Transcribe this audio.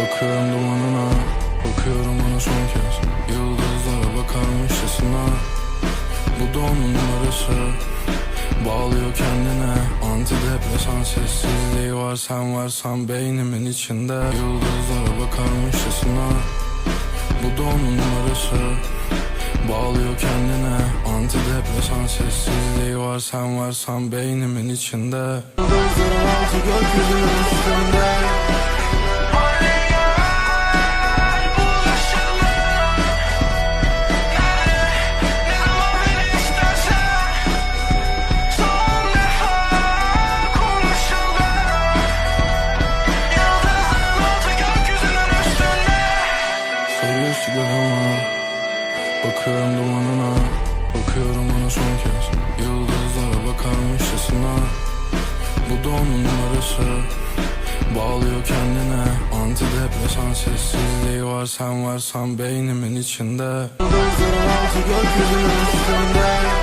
Bakıyorum dumanına. Bakıyorum ona son kez. Yıldızlara bakarmışçasına Bu da onun numarası. Bağlıyor kendine. Antidepresan sessizliği var Sen varsan beynimin içinde. Yıldızlara bakarmışçasına Bu da onun numarası. Bağlıyor kendine Antidepresan sessizliği var Sen varsan beynimin içinde. Yıldızların altı gökyüzünün üstünde Bakıyorum dumanına Bakıyorum ona son kez. Yıldızlara bakarmışçasına Bu da onun numarası. Bağlıyor kendine. Antidepresan sessizliği var Sen varsan beynimin içinde. Yıldızların altı gökyüzünün üstünde